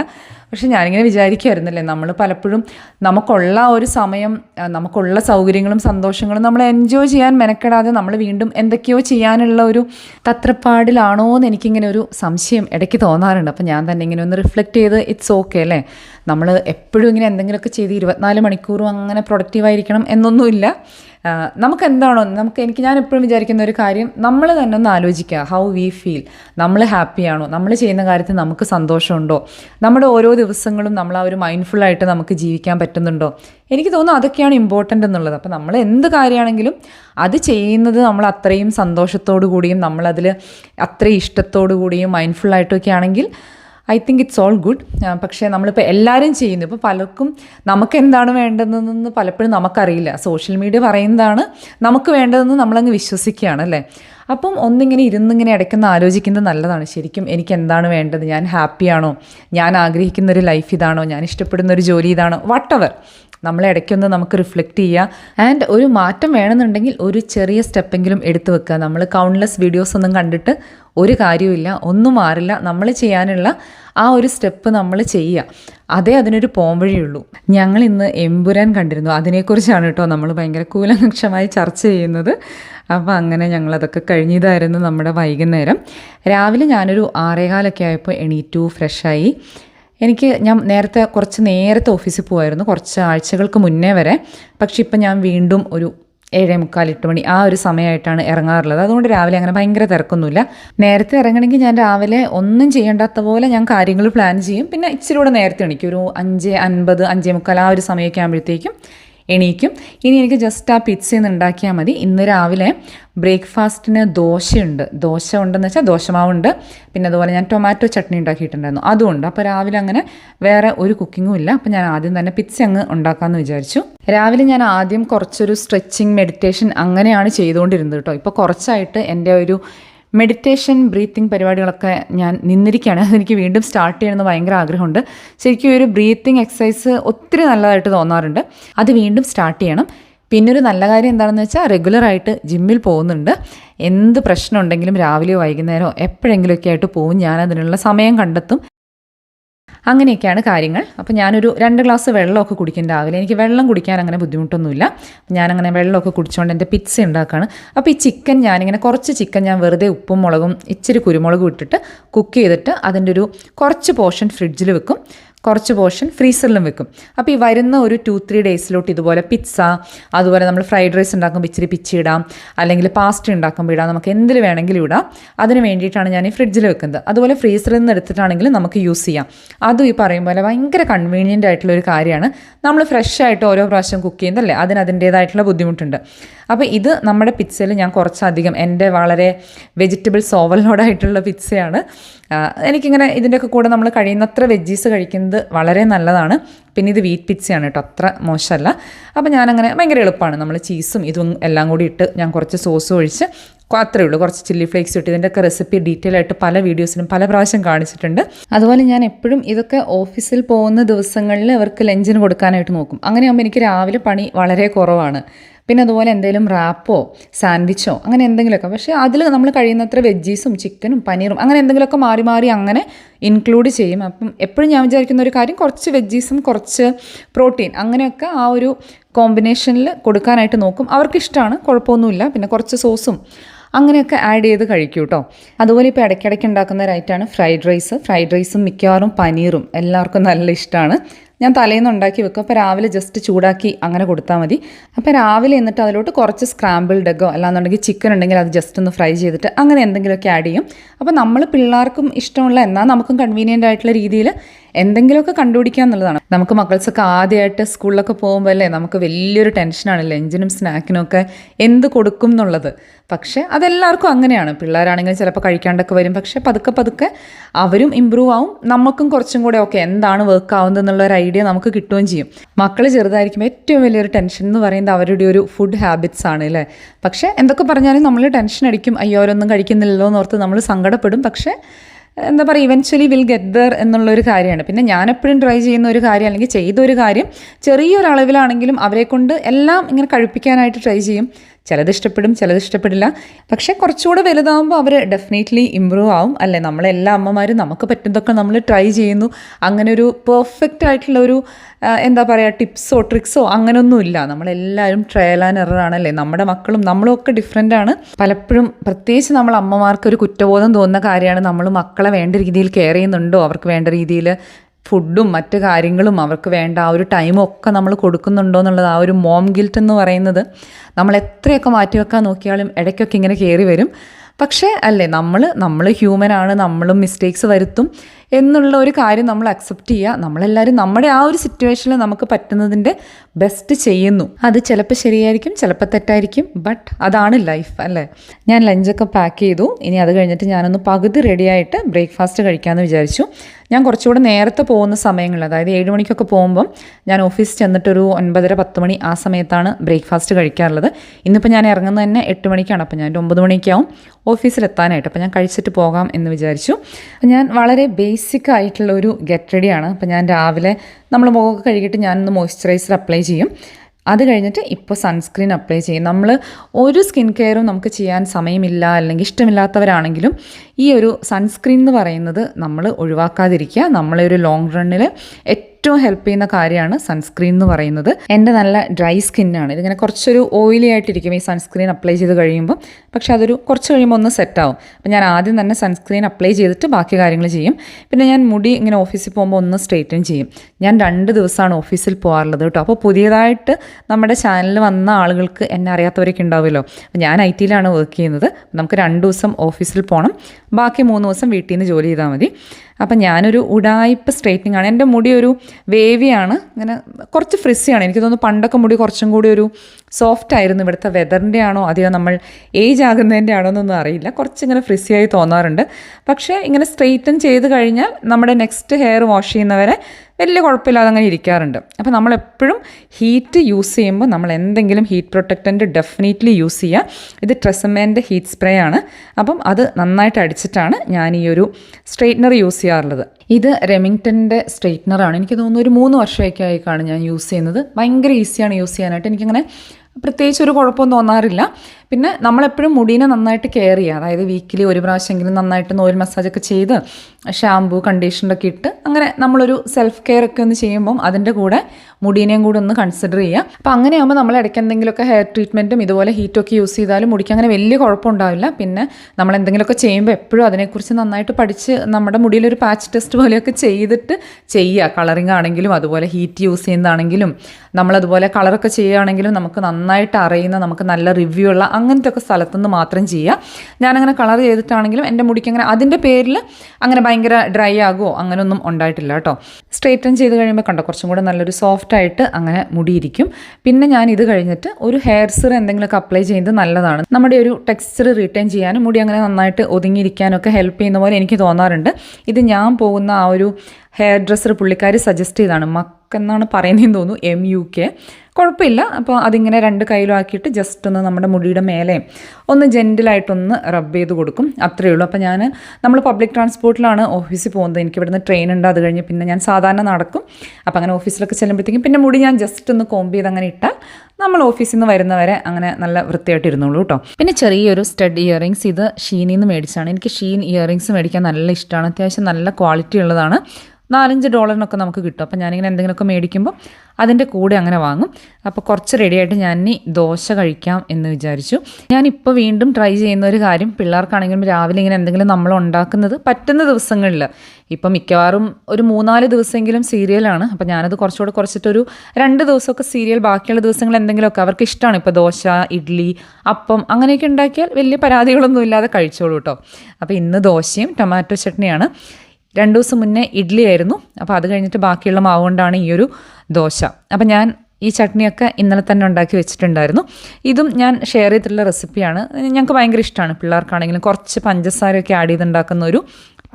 പക്ഷെ ഞാനിങ്ങനെ വിചാരിക്കുമായിരുന്നല്ലേ നമ്മൾ പലപ്പോഴും നമുക്കുള്ള ഒരു സമയം നമുക്കുള്ള സൗകര്യങ്ങളും സന്തോഷങ്ങളും നമ്മൾ എൻജോയ് ചെയ്യാൻ മെനക്കെടാതെ നമ്മൾ വീണ്ടും എന്തൊക്കെയോ ചെയ്യാനുള്ള ഒരു തത്രപ്പാടിലാണോ എന്ന് എനിക്കിങ്ങനെ ഒരു സംശയം ഇടയ്ക്ക് തോന്നാറുണ്ട്. അപ്പം ഞാൻ തന്നെ ഇങ്ങനെ ഒന്ന് റിഫ്ലക്റ്റ് ചെയ്ത് ഇറ്റ്സ് ഓക്കെ അല്ലേ? നമ്മൾ എപ്പോഴും ഇങ്ങനെ എന്തെങ്കിലുമൊക്കെ ചെയ്ത് ഇരുപത്തിനാല് മണിക്കൂറും അങ്ങനെ പ്രൊഡക്റ്റീവായിരിക്കണം എന്നൊന്നുമില്ല. നമുക്ക് എന്താണോ നമുക്ക് എനിക്ക് ഞാൻ എപ്പോഴും വിചാരിക്കുന്ന ഒരു കാര്യം നമ്മൾ തന്നെ ഒന്ന് ആലോചിക്കുക. ഹൗ വി ഫീൽ നമ്മൾ ഹാപ്പിയാണോ? നമ്മൾ ചെയ്യുന്ന കാര്യത്തിൽ നമുക്ക് സന്തോഷമുണ്ടോ? നമ്മുടെ ഓരോ ദിവസങ്ങളും നമ്മൾ ആ ഒരു മൈൻഡ്ഫുള്ളായിട്ട് നമുക്ക് ജീവിക്കാൻ പറ്റുന്നുണ്ടോ? എനിക്ക് തോന്നുന്നു അതൊക്കെയാണ് ഇമ്പോർട്ടന്റ് എന്നുള്ളത്. അപ്പോൾ നമ്മൾ എന്ത് കാര്യമാണെങ്കിലും അത് ചെയ്യുന്നത് നമ്മൾ അത്രയും സന്തോഷത്തോടു കൂടിയും നമ്മളതിൽ അത്രയും ഇഷ്ടത്തോടു കൂടിയും മൈൻഡ്ഫുള്ളായിട്ടൊക്കെ ആണെങ്കിൽ I think it's all good പക്ഷേ നമ്മളിപ്പോൾ എല്ലാവരും ചെയ്യുന്നു. ഇപ്പോൾ പലർക്കും നമുക്ക് എന്താണ് വേണ്ടതെന്ന് പലപ്പോഴും നമുക്കറിയില്ല. സോഷ്യൽ മീഡിയ പറയുന്നതാണ് നമുക്ക് വേണ്ടതെന്ന് നമ്മളങ്ങ് വിശ്വസിക്കുകയാണ് അല്ലേ? അപ്പം ഒന്നിങ്ങനെ ഇരുന്നിങ്ങനെ ഇടയ്ക്കൊന്ന് ആലോചിക്കുന്നത് നല്ലതാണ്. ശരിക്കും എനിക്ക് എന്താണ് വേണ്ടത്? ഞാൻ ഹാപ്പിയാണോ? ഞാൻ ആഗ്രഹിക്കുന്ന ഒരു ലൈഫ് ഇതാണോ? ഞാൻ ഇഷ്ടപ്പെടുന്ന ഒരു ജോലി ഇതാണോ? വട്ടവർ നമ്മളെ ഇടയ്ക്കൊന്ന് നമുക്ക് റിഫ്ലക്റ്റ് ചെയ്യുക ആൻഡ് ഒരു മാറ്റം വേണമെന്നുണ്ടെങ്കിൽ ഒരു ചെറിയ സ്റ്റെപ്പെങ്കിലും എടുത്തു വെക്കുക. നമ്മൾ കൗണ്ട്ലെസ് വീഡിയോസ് ഒന്നും കണ്ടിട്ട് ഒരു കാര്യമില്ല ഒന്നും മാറില്ല. നമ്മൾ ചെയ്യാനുള്ള ആ ഒരു സ്റ്റെപ്പ് നമ്മൾ ചെയ്യുക. അതേ അതിനൊരു പോംവഴിയുള്ളൂ ഞങ്ങൾ ഇന്ന് എമ്പുരാൻ കണ്ടിരുന്നു. അതിനെക്കുറിച്ചാണ് കേട്ടോ നമ്മൾ ഭയങ്കര കൂലങ്കക്ഷമായി ചർച്ച ചെയ്യുന്നത്. അപ്പോൾ അങ്ങനെ ഞങ്ങളതൊക്കെ കഴിഞ്ഞതായിരുന്നു നമ്മുടെ വൈകുന്നേരം. രാവിലെ ഞാനൊരു ആറേകാലൊക്കെ ആയപ്പോൾ എണീറ്റു ഫ്രഷായി എനിക്ക് ഞാൻ നേരത്തെ കുറച്ച് നേരത്തെ ഓഫീസിൽ പോകുമായിരുന്നു കുറച്ച് ആഴ്ചകൾക്ക് മുന്നേ വരെ. പക്ഷേ ഇപ്പം ഞാൻ വീണ്ടും ഒരു ഏഴേ മുക്കാൽ എട്ട് മണി ആ ഒരു സമയമായിട്ടാണ് ഇറങ്ങാറുള്ളത്. അതുകൊണ്ട് രാവിലെ അങ്ങനെ ഭയങ്കര തിരക്കൊന്നുമില്ല. നേരത്തെ ഇറങ്ങണമെങ്കിൽ ഞാൻ രാവിലെ ഒന്നും ചെയ്യേണ്ടാത്ത പോലെ ഞാൻ കാര്യങ്ങൾ പ്ലാൻ ചെയ്യും. പിന്നെ ഇച്ചിരി കൂടെ നേരത്തെ എണീക്കും. ഒരു അഞ്ച് അൻപത് അഞ്ചേ മുക്കാൽ ആ ഒരു സമയമൊക്കെ ആകുമ്പോഴത്തേക്കും എണീക്കും. ഇനി എനിക്ക് ജസ്റ്റ് ആ പിzzയിൽ ഉണ്ടാക്കിയാൽ മതി. ഇന്ന് രാവിലെ ബ്രേക്ക്ഫാസ്റ്റിന് ദോശയുണ്ട്. ദോശ ഉണ്ടെന്ന് വെച്ചാൽ ദോശമാവുണ്ട്. പിന്നെ അതുപോലെ ഞാൻ ടൊമാറ്റോ ചട്നി ഉണ്ടാക്കിയിട്ടുണ്ടായിരുന്നു. അതുമുണ്ട് അപ്പോൾ രാവിലെ അങ്ങനെ വേറെ ഒരു കുക്കിങ്ങും ഇല്ല. അപ്പോൾ ഞാൻ ആദ്യം തന്നെ പിസ്സ അങ്ങ് ഉണ്ടാക്കാമെന്ന് വിചാരിച്ചു. രാവിലെ ഞാൻ ആദ്യം കുറച്ചൊരു സ്ട്രെച്ചിങ് മെഡിറ്റേഷൻ അങ്ങനെയാണ് ചെയ്തുകൊണ്ടിരുന്നത് കേട്ടോ. ഇപ്പോൾ കുറച്ചായിട്ട് എന്റെ ഒരു മെഡിറ്റേഷൻ ബ്രീത്തിങ് പരിപാടികളൊക്കെ ഞാൻ നിന്നിരിക്കുകയാണ്. അതെനിക്ക് വീണ്ടും സ്റ്റാർട്ട് ചെയ്യണമെന്ന് ഭയങ്കര ആഗ്രഹമുണ്ട്. ശരിക്കും ഒരു ബ്രീത്തിങ് എക്സസൈസ് ഒത്തിരി നല്ലതായിട്ട് തോന്നാറുണ്ട്. അത് വീണ്ടും സ്റ്റാർട്ട് ചെയ്യണം. പിന്നൊരു നല്ല കാര്യം എന്താണെന്ന് വെച്ചാൽ റെഗുലറായിട്ട് ജിമ്മിൽ പോകുന്നുണ്ട്. എന്ത് പ്രശ്നം ഉണ്ടെങ്കിലും രാവിലെയോ വൈകുന്നേരമോ എപ്പോഴെങ്കിലുമൊക്കെ ആയിട്ട് പോകും ഞാൻ അതിനുള്ള സമയം കണ്ടെത്തും. അങ്ങനെയൊക്കെയാണ് കാര്യങ്ങൾ. അപ്പോൾ ഞാനൊരു രണ്ട് ഗ്ലാസ് വെള്ളമൊക്കെ കുടിക്കും രാവിലെ. എനിക്ക് വെള്ളം കുടിക്കാൻ അങ്ങനെ ബുദ്ധിമുട്ടൊന്നുമില്ല. ഞാനങ്ങനെ വെള്ളമൊക്കെ കുടിച്ചുകൊണ്ട് എന്റെ പിറ്റ്സ് ഉണ്ടാക്കുകയാണ് അപ്പോൾ ഈ ചിക്കൻ ഞാനിങ്ങനെ കുറച്ച് ചിക്കൻ ഞാൻ വെറുതെ ഉപ്പും മുളകും ഇച്ചിരി കുരുമുളകും ഇട്ടിട്ട് കുക്ക് ചെയ്തിട്ട് അതിന്റെ ഒരു കുറച്ച് പോർഷൻ ഫ്രിഡ്ജിൽ വെക്കും. കുറച്ച് പോർഷൻ ഫ്രീസറിലും വെക്കും. അപ്പോൾ ഈ വരുന്ന ഒരു ടു ത്രീ ഡേയ്സിലോട്ട് ഇതുപോലെ പിസ്സ അതുപോലെ നമ്മൾ ഫ്രൈഡ് റൈസ് ഉണ്ടാക്കുമ്പോൾ ഇച്ചിരി പിച്ചി ഇടാം അല്ലെങ്കിൽ പാസ്റ്റ് ഉണ്ടാക്കുമ്പോൾ ഇടാം നമുക്ക് എന്തിൽ വേണമെങ്കിലും ഇടാം. അതിന് വേണ്ടിയിട്ടാണ് ഞാൻ ഈ ഫ്രിഡ്ജിൽ വെക്കുന്നത്. അതുപോലെ ഫ്രീസറിൽ നിന്ന് എടുത്തിട്ടാണെങ്കിലും നമുക്ക് യൂസ് ചെയ്യാം. അതും ഈ പറയും പോലെ ഭയങ്കര കൺവീനിയന്റ് ആയിട്ടുള്ള ഒരു കാര്യമാണ്. നമ്മൾ ഫ്രഷ് ആയിട്ട് ഓരോ പ്രാവശ്യം കുക്ക് ചെയ്യുന്നതല്ലേ? അതിന് അതിന്റേതായിട്ടുള്ള ബുദ്ധിമുട്ടുണ്ട്. അപ്പോൾ ഇത് നമ്മുടെ പിസ്സയിൽ ഞാൻ കുറച്ചധികം എന്റെ വളരെ വെജിറ്റബിൾസ് സോവലിനോടായിട്ടുള്ള പിസ്സയാണ് എനിക്കിങ്ങനെ ഇതിന്റെയൊക്കെ കൂടെ നമ്മൾ കഴിയുന്നത്ര വെജീസ് കഴിക്കുന്നത് വളരെ നല്ലതാണ്. പിന്നെ ഇത് വീറ്റ് പിച്ചയാണ് കേട്ടോ അത്ര മോശമല്ല. അപ്പോൾ ഞാനങ്ങനെ ഭയങ്കര എളുപ്പമാണ്. നമ്മൾ ചീസും ഇതും എല്ലാം കൂടി ഇട്ട് ഞാൻ കുറച്ച് സോസ് ഒഴിച്ച് അത്രേ ഉള്ളൂ. കുറച്ച് ചില്ലി ഫ്ലേക്സ് ഇട്ട് ഇതിന്റെയൊക്കെ റെസിപ്പി ഡീറ്റെയിൽ ആയിട്ട് പല വീഡിയോസിലും പല പ്രാവശ്യം കാണിച്ചിട്ടുണ്ട്. അതുപോലെ ഞാൻ എപ്പോഴും ഇതൊക്കെ ഓഫീസിൽ പോകുന്ന ദിവസങ്ങളിൽ അവർക്ക് ലഞ്ചിന് കൊടുക്കാനായിട്ട് നോക്കും. അങ്ങനെയാകുമ്പോൾ എനിക്ക് രാവിലെ പണി വളരെ കുറവാണ്. പിന്നെ അതുപോലെ എന്തെങ്കിലും റാപ്പോ സാൻഡ്വിച്ചോ അങ്ങനെ എന്തെങ്കിലുമൊക്കെ. പക്ഷേ അതിൽ നമ്മൾ കഴിയുന്നത്ര വെജീസും ചിക്കനും പനീറും അങ്ങനെ എന്തെങ്കിലുമൊക്കെ മാറി മാറി അങ്ങനെ ഇൻക്ലൂഡ് ചെയ്യും. അപ്പം എപ്പോഴും ഞാൻ വിചാരിക്കുന്ന ഒരു കാര്യം കുറച്ച് വെജീസും കുറച്ച് പ്രോട്ടീൻ അങ്ങനെയൊക്കെ ആ ഒരു കോമ്പിനേഷനിൽ കൊടുക്കാനായിട്ട് നോക്കും. അവർക്കിഷ്ടമാണ് കുഴപ്പമൊന്നുമില്ല. പിന്നെ കുറച്ച് സോസും അങ്ങനെയൊക്കെ ആഡ് ചെയ്ത് കഴിക്കും കേട്ടോ അതുപോലെ ഇപ്പോൾ ഇടയ്ക്കിടയ്ക്ക് ഉണ്ടാക്കുന്ന ഒരു ഐറ്റമാണ് ഫ്രൈഡ് റൈസ് ഫ്രൈഡ് റൈസും മിക്കവാറും പനീറും. എല്ലാവർക്കും നല്ല ഇഷ്ടമാണ് ഞാൻ തലേന്ന് ഉണ്ടാക്കി വെക്കും. അപ്പോൾ രാവിലെ ജസ്റ്റ് ചൂടാക്കി അങ്ങനെ കൊടുത്താൽ മതി. അപ്പോൾ രാവിലെ എന്നിട്ട് അതിലോട്ട് കുറച്ച് സ്ക്രാമ്പിൾഡ് എഗ്ഗോ അല്ലാന്നുണ്ടെങ്കിൽ ചിക്കൻ ഉണ്ടെങ്കിൽ അത് ജസ്റ്റ് ഒന്ന് ഫ്രൈ ചെയ്തിട്ട് അങ്ങനെ എന്തെങ്കിലുമൊക്കെ ആഡ് ചെയ്യും. അപ്പോൾ നമ്മൾ പിള്ളേർക്കും ഇഷ്ടമുള്ള എന്നാൽ നമുക്കും കൺവീനിയന്റ് ആയിട്ടുള്ള രീതിയിൽ എന്തെങ്കിലുമൊക്കെ കണ്ടുപിടിക്കുക എന്നുള്ളതാണ്. നമുക്ക് മക്കൾസൊക്കെ ആദ്യമായിട്ട് സ്കൂളിലൊക്കെ പോകുമ്പോൾ അല്ലേ നമുക്ക് വലിയൊരു ടെൻഷനാണ് ലഞ്ചിനും സ്നാക്കിനും ഒക്കെ എന്ത് കൊടുക്കും എന്നുള്ളത്. പക്ഷേ അതെല്ലാവർക്കും അങ്ങനെയാണ്. പിള്ളേരാണെങ്കിൽ ചിലപ്പോൾ കഴിക്കാണ്ടൊക്കെ വരും. പക്ഷേ പതുക്കെ പതുക്കെ അവരും ഇമ്പ്രൂവ് ആവും. നമുക്കും കുറച്ചും കൂടെ ഓക്കെ എന്താണ് വർക്ക് ആവുന്നത് എന്നുള്ള ഒരു നമുക്ക് കിട്ടുകയും ചെയ്യും. മക്കൾ ചെറുതായിരിക്കുമ്പോൾ ഏറ്റവും വലിയൊരു ടെൻഷൻ എന്ന് പറയുന്നത് അവരുടെ ഒരു ഫുഡ് ഹാബിറ്റ്സ് ആണ് അല്ലേ? പക്ഷേ എന്തൊക്കെ പറഞ്ഞാലും നമ്മൾ ടെൻഷൻ അടിക്കും അയ്യോ അവരൊന്നും കഴിക്കുന്നില്ലല്ലോ എന്നോർത്ത് നമ്മൾ സങ്കടപ്പെടും. പക്ഷേ എന്താ പറയുക ഇവൻച്വലി വിൽ ഗെറ്റ് ദർ എന്നുള്ളൊരു കാര്യമാണ്. പിന്നെ ഞാനെപ്പോഴും ട്രൈ ചെയ്യുന്ന ഒരു കാര്യം അല്ലെങ്കിൽ ചെയ്തൊരു കാര്യം ചെറിയൊരളവിലാണെങ്കിലും അവരെക്കൊണ്ട് എല്ലാം ഇങ്ങനെ കഴിപ്പിക്കാനായിട്ട് ട്രൈ ചെയ്യും. ചിലത് ഇഷ്ടപ്പെടും ചിലത് ഇഷ്ടപ്പെടില്ല. പക്ഷേ കുറച്ചുകൂടെ വലുതാകുമ്പോൾ അവർ ഡെഫിനറ്റ്ലി ഇമ്പ്രൂവ് ആവും. അല്ലേ? നമ്മളെല്ലാ അമ്മമാരും നമുക്ക് പറ്റുന്നതൊക്കെ നമ്മൾ ട്രൈ ചെയ്യുന്നു. അങ്ങനെ ഒരു പെർഫെക്റ്റ് ആയിട്ടുള്ള ഒരു എന്താ പറയുക ടിപ്സോ ട്രിക്സോ അങ്ങനെയൊന്നുമില്ല നമ്മളെല്ലാവരും ട്രയൽ ആൻഡ് എററാണല്ലേ നമ്മുടെ മക്കളും നമ്മളും ഒക്കെ ഡിഫറെന്റ് ആണ്. പലപ്പോഴും പ്രത്യേകിച്ച് നമ്മൾ അമ്മമാർക്ക് ഒരു കുറ്റബോധം തോന്നുന്ന കാര്യമാണ് നമ്മൾ മക്കളെ വേണ്ട രീതിയിൽ കെയർ ചെയ്യുന്നുണ്ടോ? അവർക്ക് വേണ്ട രീതിയിൽ ഫുഡും മറ്റു കാര്യങ്ങളും അവർക്ക് വേണ്ട ആ ഒരു ടൈമും ഒക്കെ നമ്മൾ കൊടുക്കുന്നുണ്ടോ എന്നുള്ളത് ആ ഒരു മോം ഗിൽറ്റ് എന്ന് പറയുന്നത് നമ്മൾ എത്രയൊക്കെ മാറ്റി വെക്കാൻ നോക്കിയാലും ഇടയ്ക്കൊക്കെ ഇങ്ങനെ കയറി വരും. പക്ഷേ അല്ലേ നമ്മൾ നമ്മൾ ഹ്യൂമനാണ് നമ്മളും മിസ്റ്റേക്സ് വരുത്തും. എന്നുള്ള ഒരു കാര്യം നമ്മൾ അക്സെപ്റ്റ് ചെയ്യുക. നമ്മളെല്ലാവരും നമ്മുടെ ആ ഒരു സിറ്റുവേഷനിൽ നമുക്ക് പറ്റുന്നതിന്റെ ബെസ്റ്റ് ചെയ്യുന്നു. അത് ചിലപ്പോൾ ശരിയായിരിക്കും ചിലപ്പോൾ തെറ്റായിരിക്കും ബട്ട് അതാണ് ലൈഫ് അല്ലേ? ഞാൻ ലഞ്ചൊക്കെ പാക്ക് ചെയ്തു. ഇനി അത് കഴിഞ്ഞിട്ട് ഞാനൊന്ന് പകുതി റെഡിയായിട്ട് ബ്രേക്ക്ഫാസ്റ്റ് കഴിക്കാമെന്ന് വിചാരിച്ചു. ഞാൻ കുറച്ചുകൂടെ നേരത്തെ പോകുന്ന സമയങ്ങളിൽ അതായത് ഏഴ് മണിക്കൊക്കെ പോകുമ്പം ഞാൻ ഓഫീസിൽ ചെന്നിട്ടൊരു ഒൻപതര പത്ത് മണി ആ സമയത്താണ് ബ്രേക്ക്ഫാസ്റ്റ് കഴിക്കാറുള്ളത്. ഇന്നിപ്പോൾ ഞാൻ ഇറങ്ങുന്നത് തന്നെ എട്ട് മണിക്കാണ്. അപ്പോൾ ഞാൻ ഒരു ഒമ്പത് മണിക്കാവും ഓഫീസിലെത്താനായിട്ട് അപ്പോൾ ഞാൻ കഴിച്ചിട്ട് പോകാം എന്ന് വിചാരിച്ചു. ഞാൻ വളരെ ബേസിക് ആയിട്ടുള്ള ഒരു ഗെറ്റ് റെഡിയാണ് അപ്പോൾ ഞാൻ രാവിലെ നമ്മൾ മുഖമൊക്കെ കഴുകിയിട്ട് ഞാനൊന്ന് മോയ്സ്ചറൈസർ അപ്ലൈ ചെയ്യും. അത് കഴിഞ്ഞിട്ട് ഇപ്പോൾ സൺസ്ക്രീൻ അപ്ലൈ ചെയ്യും. നമ്മൾ ഒരു സ്കിൻ കെയറും നമുക്ക് ചെയ്യാൻ സമയമില്ല അല്ലെങ്കിൽ ഇഷ്ടമില്ലാത്തവരാണെങ്കിലും ഈ ഒരു സൺസ്ക്രീൻ എന്ന് പറയുന്നത് നമ്മൾ ഒഴിവാക്കാതിരിക്കുക. നമ്മളെ ഒരു ലോങ് റണ്ണിൽ ഏറ്റവും ഹെൽപ്പ് ചെയ്യുന്ന കാര്യമാണ് സൺസ്ക്രീൻ എന്ന് പറയുന്നത്. എന്റെ നല്ല ഡ്രൈ സ്കിന്നാണ് ഇതിങ്ങനെ കുറച്ചൊരു ഓയിലി ആയിട്ടിരിക്കും. ഈ സൺസ്ക്രീൻ അപ്ലൈ ചെയ്ത് കഴിയുമ്പോൾ പക്ഷേ അതൊരു കുറച്ച് കഴിയുമ്പോൾ ഒന്ന് സെറ്റാവും അപ്പോൾ ഞാൻ ആദ്യം തന്നെ സൺസ്ക്രീൻ അപ്ലൈ ചെയ്തിട്ട് ബാക്കി കാര്യങ്ങൾ ചെയ്യും. പിന്നെ ഞാൻ മുടി ഇങ്ങനെ ഓഫീസിൽ പോകുമ്പോൾ ഒന്ന് സ്ട്രെയിറ്റൻ ചെയ്യും. ഞാൻ രണ്ട് ദിവസമാണ് ഓഫീസിൽ പോകാറുള്ളത് കേട്ടോ. അപ്പോൾ പുതിയതായിട്ട് നമ്മുടെ ചാനലിൽ വന്ന ആളുകൾക്ക് എന്നെ അറിയാത്തവരൊക്കെ ഉണ്ടാവുമല്ലോ. ഞാൻ ഐ ടിയിലാണ് വർക്ക് ചെയ്യുന്നത്. നമുക്ക് രണ്ട് ദിവസം ഓഫീസിൽ പോകണം. ബാക്കി മൂന്ന് ദിവസം വീട്ടിൽ നിന്ന് ജോലി ചെയ്താൽ മതി. അപ്പം ഞാനൊരു ഉടായ്പ സ്ട്രൈറ്റനിങ് ആണ്. എന്റെ മുടി ഒരു വേവിയാണ് ഇങ്ങനെ കുറച്ച് ഫ്രിസ്സിയാണ് എനിക്ക് തോന്നുന്നു പണ്ടൊക്കെ മുടി കുറച്ചും കൂടി ഒരു സോഫ്റ്റ് ആയിരുന്നു. ഇവിടുത്തെ വെതറിന്റെ ആണോ അതെയോ നമ്മൾ ഏജ് ആകുന്നതിന്റെ ആണോ എന്നൊന്നും അറിയില്ല. കുറച്ച് ഇങ്ങനെ ഫ്രിസ്സിയായി തോന്നാറുണ്ട്. പക്ഷേ ഇങ്ങനെ സ്ട്രെയിറ്റൻ ചെയ്ത് കഴിഞ്ഞാൽ നമ്മുടെ നെക്സ്റ്റ് ഹെയർ വാഷ് ചെയ്യുന്നവരെ വലിയ കുഴപ്പമില്ലാതെ അങ്ങനെ ഇരിക്കാറുണ്ട്. അപ്പോൾ നമ്മളെപ്പോഴും ഹീറ്റ് യൂസ് ചെയ്യുമ്പോൾ നമ്മൾ എന്തെങ്കിലും ഹീറ്റ് പ്രൊട്ടക്റ്റന്റ് ഡെഫിനറ്റ്ലി യൂസ് ചെയ്യുക. ഇത് ട്രെസമേന്റെ ഹീറ്റ് സ്പ്രേ ആണ്. അപ്പം അത് നന്നായിട്ട് അടിച്ചിട്ടാണ് ഞാൻ ഈ ഒരു സ്ട്രെയിറ്റ്നർ യൂസ് ചെയ്യാറുള്ളത്. ഇത് റെമിങ്ടന്റെ സ്ട്രെയിറ്റ്നറാണ് എനിക്ക് തോന്നുന്നു ഒരു മൂന്ന് വർഷമൊക്കെ ആയിക്കാണ് ഞാൻ യൂസ് ചെയ്യുന്നത്. ഭയങ്കര ഈസിയാണ് യൂസ് ചെയ്യാനായിട്ട്. എനിക്കങ്ങനെ പ്രത്യേകിച്ച് ഒരു കുഴപ്പമൊന്നും തോന്നാറില്ല. പിന്നെ നമ്മളെപ്പോഴും മുടീനെ നന്നായിട്ട് കെയർ ചെയ്യുക. അതായത് വീക്കിലി ഒരു പ്രാവശ്യമെങ്കിലും നന്നായിട്ട് നോയിൽ മസാജൊക്കെ ചെയ്ത് ഷാമ്പൂ കണ്ടീഷണറൊക്കെ ഇട്ട് അങ്ങനെ നമ്മളൊരു സെൽഫ് കെയർ ഒക്കെ ഒന്ന് ചെയ്യുമ്പം അതിന്റെ കൂടെ മുടീനെയും കൂടെ ഒന്ന് കൺസിഡർ ചെയ്യുക അപ്പോൾ അങ്ങനെയാകുമ്പോൾ നമ്മൾ ഇടയ്ക്ക് എന്തെങ്കിലുമൊക്കെ ഹെയർ ട്രീറ്റ്മെന്റും ഇതുപോലെ ഹീറ്റൊക്കെ യൂസ് ചെയ്താലും മുടിക്ക് അങ്ങനെ വലിയ കുഴപ്പമുണ്ടാവില്ല. പിന്നെ നമ്മൾ എന്തെങ്കിലുമൊക്കെ ചെയ്യുമ്പോൾ എപ്പോഴും അതിനെക്കുറിച്ച് നന്നായിട്ട് പഠിച്ച് നമ്മുടെ മുടിയിലൊരു പാച്ച് ടെസ്റ്റ് പോലെയൊക്കെ ചെയ്തിട്ട് ചെയ്യുക. കളറിങ് ആണെങ്കിലും അതുപോലെ ഹീറ്റ് യൂസ് ചെയ്യുന്നതാണെങ്കിലും നമ്മളതുപോലെ കളറൊക്കെ ചെയ്യുകയാണെങ്കിലും നമുക്ക് നന്നായിട്ട് അറിയുന്ന നമുക്ക് നല്ല റിവ്യൂ ഉള്ള അങ്ങനത്തെ ഒക്കെ സ്ഥലത്തുനിന്ന് മാത്രം ചെയ്യുക. ഞാനങ്ങനെ കളർ ചെയ്തിട്ടാണെങ്കിലും എന്റെ മുടിക്ക് അങ്ങനെ അതിന്റെ പേരിൽ അങ്ങനെ ഭയങ്കര ഡ്രൈ ആകുമോ അങ്ങനെയൊന്നും ഉണ്ടായിട്ടില്ല കേട്ടോ. സ്ട്രെയിറ്റൻ ചെയ്ത് കഴിയുമ്പോൾ കണ്ടോ കുറച്ചും കൂടെ നല്ലൊരു സോഫ്റ്റ് ആയിട്ട് അങ്ങനെ മുടിയിരിക്കും. പിന്നെ ഞാൻ ഇത് കഴിഞ്ഞിട്ട് ഒരു ഹെയർ സിർ എന്തെങ്കിലുമൊക്കെ അപ്ലൈ ചെയ്യുന്നത് നല്ലതാണ്. നമ്മുടെ ഒരു ടെക്സ്ചർ റീറ്റൈൻ ചെയ്യാനും മുടി അങ്ങനെ നന്നായിട്ട് ഒതുങ്ങിയിരിക്കാനൊക്കെ ഹെൽപ്പ് ചെയ്യുന്ന പോലെ എനിക്ക് തോന്നാറുണ്ട്. ഇത് ഞാൻ പോകുന്ന ആ ഒരു ഹെയർ ഡ്രസ്സർ പുള്ളിക്കാരി സജസ്റ്റ് ചെയ്താണ്. മക്ക് എന്നാണ് പറയുന്നതെന്ന് തോന്നുന്നു എം യു കെ കുഴപ്പമില്ല. അപ്പോൾ അതിങ്ങനെ രണ്ട് കയ്യിലും ആക്കിയിട്ട് ജസ്റ്റ് ഒന്ന് നമ്മുടെ മുടിയുടെ മേലെ ഒന്ന് ജെന്റിലായിട്ടൊന്ന് റബ്ബ് ചെയ്ത് കൊടുക്കും. അത്രയേ ഉള്ളൂ. അപ്പോൾ ഞാൻ നമ്മൾ പബ്ലിക് ട്രാൻസ്പോർട്ടിലാണ് ഓഫീസിൽ പോകുന്നത്. എനിക്ക് ഇവിടുന്ന് ട്രെയിൻ ഉണ്ട്. അത് കഴിഞ്ഞ് പിന്നെ ഞാൻ സാധാരണ നടക്കും. അപ്പോൾ അങ്ങനെ ഓഫീസിലൊക്കെ ചെല്ലുമ്പോഴത്തേക്കും പിന്നെ മുടി ഞാൻ ജസ്റ്റ് ഒന്ന് കോമ്പ് ചെയ്ത് അങ്ങനെ ഇട്ടാൽ നമ്മൾ ഓഫീസിൽ നിന്ന് വരുന്നവരെ അങ്ങനെ നല്ല വൃത്തിയായിട്ട് ഇരുന്നുള്ളൂ കേട്ടോ. പിന്നെ ചെറിയൊരു സ്റ്റഡ് ഇയറിങ്സ് ഇത് ഷീനിൽ നിന്ന് മേടിച്ചാണ് എനിക്ക് ഷീൻ ഇയറിങ്സ് മേടിക്കാൻ നല്ല ഇഷ്ടമാണ്. അത്യാവശ്യം നല്ല ക്വാളിറ്റി ഉള്ളതാണ്. നാലഞ്ച് ഡോളറിനൊക്കെ നമുക്ക് കിട്ടും. അപ്പോൾ ഞാനിങ്ങനെ എന്തെങ്കിലുമൊക്കെ മേടിക്കുമ്പോൾ അതിന്റെ കൂടെ അങ്ങനെ വാങ്ങും. അപ്പോൾ കുറച്ച് റെഡിയായിട്ട് ഞാൻ ഇനി ദോശ കഴിക്കാം എന്ന് വിചാരിച്ചു. ഞാനിപ്പോൾ വീണ്ടും ട്രൈ ചെയ്യുന്ന ഒരു കാര്യം പിള്ളേർക്കാണെങ്കിലും രാവിലെ ഇങ്ങനെ എന്തെങ്കിലും നമ്മൾ ഉണ്ടാക്കുന്നത് പറ്റുന്ന ദിവസങ്ങളിൽ ഇപ്പം മിക്കവാറും ഒരു മൂന്നാൽ ദിവസമെങ്കിലും സീരിയലാണ്. അപ്പം ഞാനത് കുറച്ചുകൂടെ കുറച്ചിട്ടൊരു രണ്ട് ദിവസമൊക്കെ സീരിയൽ ബാക്കിയുള്ള ദിവസങ്ങൾ എന്തെങ്കിലുമൊക്കെ അവർക്ക് ഇഷ്ടമാണ്. ഇപ്പോൾ ദോശ ഇഡ്ഡലി അപ്പം അങ്ങനെയൊക്കെ ഉണ്ടാക്കിയാൽ വലിയ പരാതികളൊന്നും ഇല്ലാതെ കഴിച്ചോളൂ കേട്ടോ അപ്പോൾ ഇന്ന് ദോശയും ടൊമാറ്റോ ചട്നിയാണ്. രണ്ട് ദിവസം മുന്നേ ഇഡ്ഡലി ആയിരുന്നു. അപ്പോൾ അത് കഴിഞ്ഞിട്ട് ബാക്കിയുള്ള മാവ് കൊണ്ടാണ് ഈ ഒരു ദോശ. അപ്പം ഞാൻ ഈ ചട്നിയൊക്കെ ഇന്നലെ തന്നെ ഉണ്ടാക്കി വെച്ചിട്ടുണ്ടായിരുന്നു. ഇതും ഞാൻ ഷെയർ ചെയ്തിട്ടുള്ള റെസിപ്പിയാണ്. ഞങ്ങൾക്ക് ഭയങ്കര ഇഷ്ടമാണ്. പിള്ളേർക്കാണെങ്കിലും കുറച്ച് പഞ്ചസാരയൊക്കെ ആഡ് ചെയ്തുണ്ടാക്കുന്ന ഒരു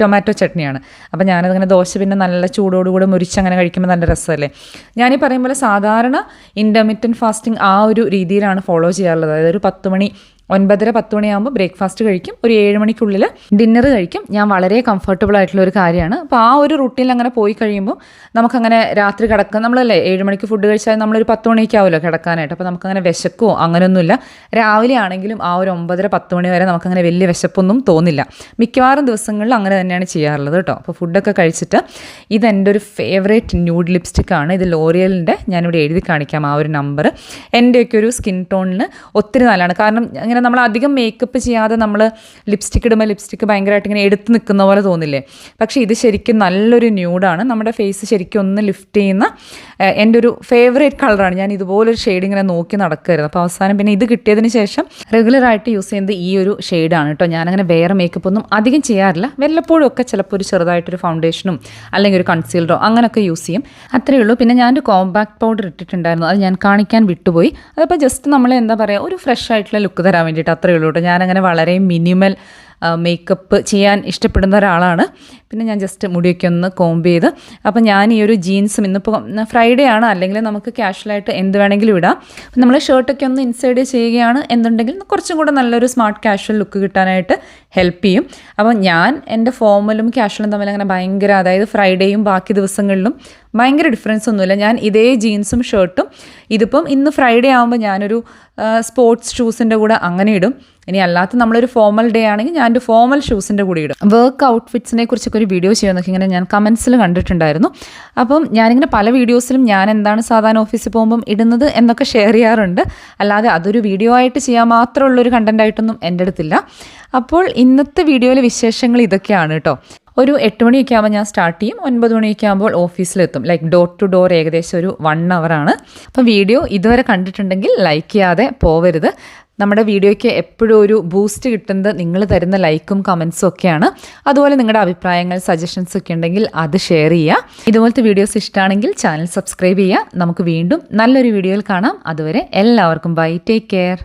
ടൊമാറ്റോ ചട്നിയാണ്. അപ്പോൾ ഞാനതിങ്ങനെ ദോശ പിന്നെ നല്ല ചൂടോടുകൂടെ മുരിച്ച് അങ്ങനെ കഴിക്കുമ്പോൾ നല്ല രസമല്ലേ? ഞാനീ പറയുമ്പോൾ സാധാരണ ഇന്റർമീഡിയറ്റ് ഫാസ്റ്റിംഗ് ആ ഒരു രീതിയിലാണ് ഫോളോ ചെയ്യാറുള്ളത്. അതായത് ഒരു പത്ത് മണി ഒൻപതര പത്ത് മണിയാകുമ്പോൾ ബ്രേക്ക്ഫാസ്റ്റ് കഴിക്കും. ഒരു ഏഴ് മണിക്കുള്ളിൽ ഡിന്നർ കഴിക്കും. ഞാൻ വളരെ കംഫർട്ടബിൾ ആയിട്ടുള്ള ഒരു കാര്യമാണ്. അപ്പോൾ ആ ഒരു റൂട്ടീനിൽ അങ്ങനെ പോയി കഴിയുമ്പോൾ നമുക്കങ്ങനെ രാത്രി കിടക്കാൻ നമ്മളല്ലേ ഏഴ് മണിക്ക് ഫുഡ് കഴിച്ചാൽ നമ്മളൊരു പത്ത് മണിയൊക്കെ ആവുമല്ലോ കിടക്കാനായിട്ട്. അപ്പോൾ നമുക്കങ്ങനെ വിശക്കോ അങ്ങനെയൊന്നുമില്ല രാവിലെ ആണെങ്കിലും ആ ഒരു ഒമ്പതര പത്ത് മണി വരെ നമുക്കങ്ങനെ വലിയ വിശപ്പൊന്നും തോന്നില്ല. മിക്കവാറും ദിവസങ്ങളിൽ അങ്ങനെ തന്നെയാണ് ചെയ്യാറുള്ളത് കേട്ടോ. അപ്പോൾ ഫുഡൊക്കെ കഴിച്ചിട്ട് ഇതെന്റെ ഒരു ഫേവറേറ്റ് ന്യൂഡ് ലിപ്സ്റ്റിക്കാണ് ഇത് ലോറിയലിന്റെ ഞാനിവിടെ എഴുതി കാണിക്കാം ആ ഒരു നമ്പർ എന്റെയൊക്കെ ഒരു സ്കിൻ ടോണിന് ഒത്തിരി നല്ലതാണ്. കാരണം ഇങ്ങനെ നമ്മൾ അധികം മേക്കപ്പ് ചെയ്യാതെ നമ്മൾ ലിപ്സ്റ്റിക് ഇടുമ്പോൾ ലിപ്സ്റ്റിക് ഭയങ്കരമായിട്ട് ഇങ്ങനെ എടുത്ത് നിൽക്കുന്ന പോലെ തോന്നില്ലേ? പക്ഷേ ഇത് ശരിക്കും നല്ലൊരു ന്യൂഡാണ് നമ്മുടെ ഫേസ് ശരിക്കും ഒന്ന് ലിഫ്റ്റ് ചെയ്യുന്ന എന്റെ ഒരു ഫേവറേറ്റ് കളറാണ് ഞാൻ ഇതുപോലൊരു ഷെയ്ഡ് ഇങ്ങനെ നോക്കി നടക്കുമായിരുന്നു അപ്പോൾ അവസാനം പിന്നെ ഇത് കിട്ടിയതിന് ശേഷം റെഗുലറായിട്ട് യൂസ് ചെയ്യുന്നത് ഈ ഒരു ഷെയ്ഡാണ് കേട്ടോ. ഞാനങ്ങനെ വേറെ മേക്കപ്പ് ഒന്നും അധികം ചെയ്യാറില്ല. വല്ലപ്പോഴും ഒക്കെ ചിലപ്പോൾ ഒരു ചെറുതായിട്ടൊരു ഫൗണ്ടേഷനും അല്ലെങ്കിൽ ഒരു കൺസീലറോ അങ്ങനെയൊക്കെ യൂസ് ചെയ്യും. അത്രയേ ഉള്ളൂ. പിന്നെ ഞാനൊരു കോമ്പാക്ട് പൗഡർ ഇട്ടിട്ടുണ്ടായിരുന്നു. അത് ഞാൻ കാണിക്കാൻ വിട്ടുപോയി. അതപ്പോൾ ജസ്റ്റ് നമ്മൾ എന്താ പറയുക ഒരു ഫ്രഷ് ആയിട്ടുള്ള ലുക്ക് തരാൻ വേണ്ടിയിട്ട് അത്രയേ ഉള്ളൂ കേട്ടോ. ഞാനങ്ങനെ വളരെ മിനിമൽ മേക്കപ്പ് ചെയ്യാൻ ഇഷ്ടപ്പെടുന്ന ഒരാളാണ്. പിന്നെ ഞാൻ ജസ്റ്റ് മുടിയൊക്കെ ഒന്ന് കോംബ് ചെയ്ത്. അപ്പോൾ ഞാൻ ഈ ഒരു ജീൻസും ഇന്നിപ്പോൾ ഫ്രൈഡേ ആണ്. അല്ലെങ്കിൽ നമുക്ക് ക്യാഷ്വലായിട്ട് എന്ത് വേണമെങ്കിലും ഇടാം. അപ്പം നമ്മൾ ഷർട്ടൊക്കെ ഒന്ന് ഇൻസൈഡ് ചെയ്യുകയാണ് എന്നുണ്ടെങ്കിൽ കുറച്ചും കൂടെ നല്ലൊരു സ്മാർട്ട് ക്യാഷ്വൽ ലുക്ക് കിട്ടാനായിട്ട് ഹെൽപ്പ് ചെയ്യും. അപ്പോൾ ഞാൻ എന്റെ ഫോമലും ക്യാഷ്വലും തമ്മിൽ അങ്ങനെ ഭയങ്കര അതായത് ഫ്രൈഡേയും ബാക്കി ദിവസങ്ങളിലും ഭയങ്കര ഡിഫറൻസ് ഒന്നുമില്ല. ഞാൻ ഇതേ ജീൻസും ഷർട്ടും ഇതിപ്പം ഇന്ന് ഫ്രൈഡേ ആകുമ്പോൾ ഞാനൊരു സ്പോർട്സ് ഷൂസിന്റെ കൂടെ അങ്ങനെ ഇടും. ഇനി അല്ലാത്ത നമ്മളൊരു ഫോമൽ ഡേ ആണെങ്കിൽ ഞാൻ ഒരു ഫോമൽ ഷൂസിന്റെ കൂടി ഇടും. വർക്ക് ഔട്ട്ഫിറ്റ്സിനെ കുറിച്ചൊക്കെ ഒരു വീഡിയോ ചെയ്യുന്നൊക്കെ ഇങ്ങനെ ഞാൻ കമൻസിൽ കണ്ടിട്ടുണ്ടായിരുന്നു. അപ്പം ഞാനിങ്ങനെ പല വീഡിയോസിലും ഞാൻ എന്താണ് സാധാരണ ഓഫീസിൽ പോകുമ്പം ഇടുന്നത് എന്നൊക്കെ ഷെയർ ചെയ്യാറുണ്ട്. അല്ലാതെ അതൊരു വീഡിയോ ആയിട്ട് ചെയ്യാൻ മാത്രമുള്ളൊരു കണ്ടന്റ് ആയിട്ടൊന്നും എന്റെ അടുത്തില്ല. അപ്പോൾ ഇന്നത്തെ വീഡിയോയിലെ വിശേഷങ്ങൾ ഇതൊക്കെയാണ് കേട്ടോ ഒരു എട്ട് മണിയൊക്കെ ആകുമ്പോൾ ഞാൻ സ്റ്റാർട്ട് ചെയ്യും. ഒൻപത് മണിയൊക്കെ ആകുമ്പോൾ ഓഫീസിലെത്തും ലൈക്ക് ഡോർ ടു ഡോർ ഏകദേശം ഒരു വൺ ആണ്. അപ്പം വീഡിയോ ഇതുവരെ കണ്ടിട്ടുണ്ടെങ്കിൽ ലൈക്ക് ചെയ്യാതെ പോവരുത്. നമ്മുടെ വീഡിയോയ്ക്ക് എപ്പോഴും ഒരു ബൂസ്റ്റ് കിട്ടുന്നത് നിങ്ങൾ തരുന്ന ലൈക്കും കമൻസും ഒക്കെയാണ്. അതുപോലെ നിങ്ങളുടെ അഭിപ്രായങ്ങൾ സജഷൻസ് ഒക്കെ ഉണ്ടെങ്കിൽ അത് ഷെയർ ചെയ്യുക. ഇതുപോലത്തെ വീഡിയോസ് ഇഷ്ടമാണെങ്കിൽ ചാനൽ സബ്സ്ക്രൈബ് ചെയ്യുക. നമുക്ക് വീണ്ടും നല്ലൊരു വീഡിയോയിൽ കാണാം. അതുവരെ എല്ലാവർക്കും ബൈ ടേക്ക് കെയർ